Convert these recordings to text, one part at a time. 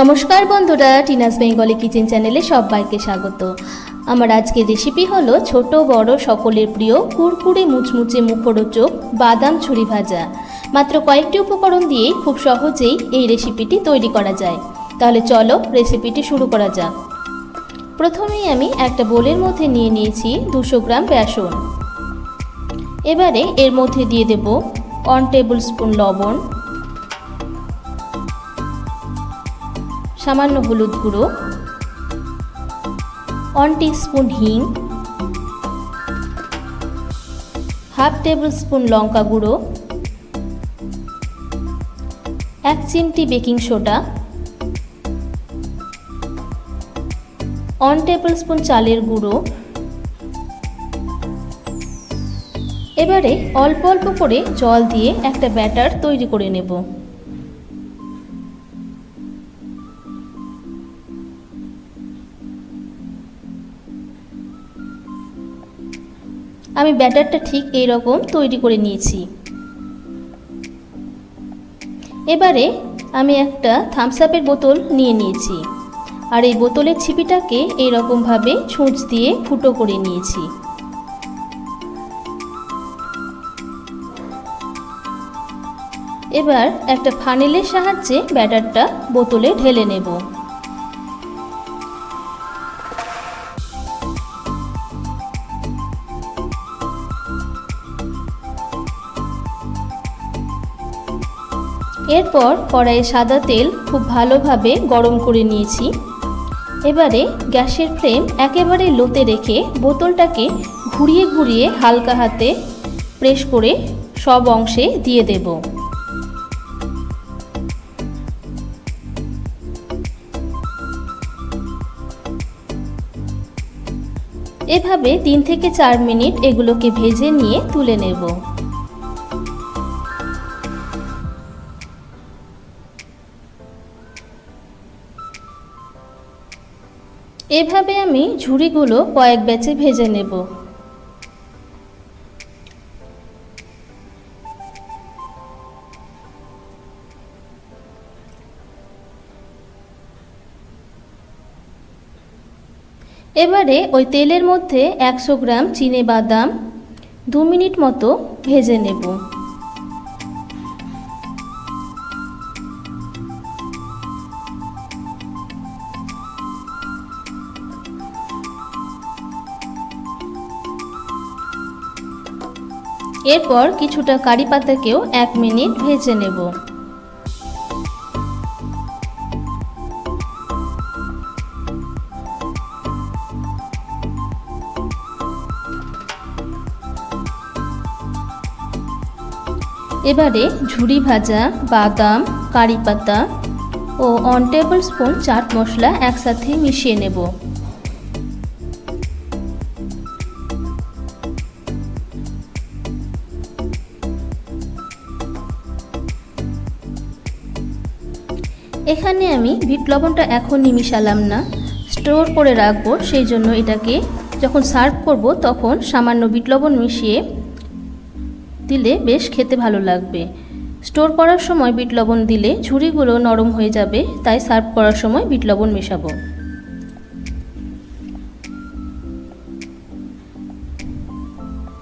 নমস্কার বন্ধুরা, Tina's Bengali kitchen চ্যানেলে সবাইকে স্বাগত। আমার আজকের রেসিপি হলো ছোট, বড়, সকলের প্রিয় কুরকুরে মুচমুচে মুখরোচক বাদাম ছুরি ভাজা। মাত্র কয়েকটি উপকরণ দিয়েই খুব সহজেই এই রেসিপিটি তৈরি করা যায়। তাহলে চলো রেসিপিটি শুরু করা যাক। প্রথমেই আমি একটা বোলের মধ্যে নিয়ে নিয়েছি দুশো গ্রাম বেসন। এবারে এর মধ্যে দিয়ে দেব ওয়ান টেবিল স্পুন লবণ সামান্য হলুদ গুঁড়ো ওয়ান স্পুন হিং হাফ টেবিল স্পুন লঙ্কা গুঁড়ো, এক চিমটি baking soda one tablespoon চালের গুঁড়ো। এবারে অল্প অল্প করে জল দিয়ে একটা ব্যাটার তৈরি করে নেব। আমি ব্যাটারটা ঠিক এই রকম তৈরি করে নিয়েছি। এবারে আমি একটা থামস আপের বোতল নিয়ে নিয়েছি। আর এই বোতলের ছিপিটাকে এই রকমভাবে ছুঁচ দিয়ে ফুটো করে নিয়েছি। এবার একটা ফানেলের সাহায্যে ব্যাটারটা বোতলে ঢেলে নেব। এরপর কড়াইয়ে সাদা তেল খুব ভালোভাবে গরম করে নিয়েছি। এবারে গ্যাসের ফ্লেম একেবারে লোতে রেখে বোতলটাকে ঘুরিয়ে ঘুরিয়ে হালকা হাতে প্রেস করে সব অংশে দিয়ে দেব। এভাবে তিন থেকে চার মিনিট এগুলোকে ভেজে নিয়ে তুলে নেব। এভাবে আমি ঝুড়িগুলো কয়েক ব্যাচে ভেজে নেব। এবারে ওই তেলের মধ্যে একশো গ্রাম চিনে বাদাম দু মিনিট মতো ভেজে নেব। এরপর কিছুটা কারি পাতাকেও এক মিনিট ভেজে নেব। এবারে ঝুরি ভাজা, বাদাম, কারি পাতা ও one tablespoon chaat masala একসাথে মিশিয়ে নেব। এখানে আমি বিট লবণটা এখনই মিশালাম না। স্টোর করে রাখব, সেই জন্য এটাকে যখন সার্ভ করব তখন সামান্য বিট লবণ মিশিয়ে দিলে বেশ খেতে ভালো লাগবে। স্টোর করার সময় বিট লবণ দিলে ঝুড়িগুলো নরম হয়ে যাবে, তাই সার্ভ করার সময় বিট লবণ মেশাবো।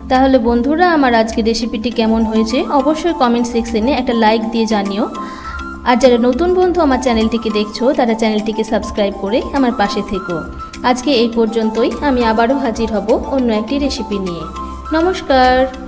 তাহলে বন্ধুরা, আমার আজকের রেসিপিটি কেমন হয়েছে অবশ্যই কমেন্ট সেকশনে একটা লাইক দিয়ে জানিও। আর যারা নতুন বন্ধু আমার চ্যানেলটিকে দেখছ, তারা চ্যানেলটিকে সাবস্ক্রাইব করে আমার পাশে থেকো। আজকে এই পর্যন্তই, আমি আবারও হাজির হব অন্য একটি রেসিপি নিয়ে। নমস্কার!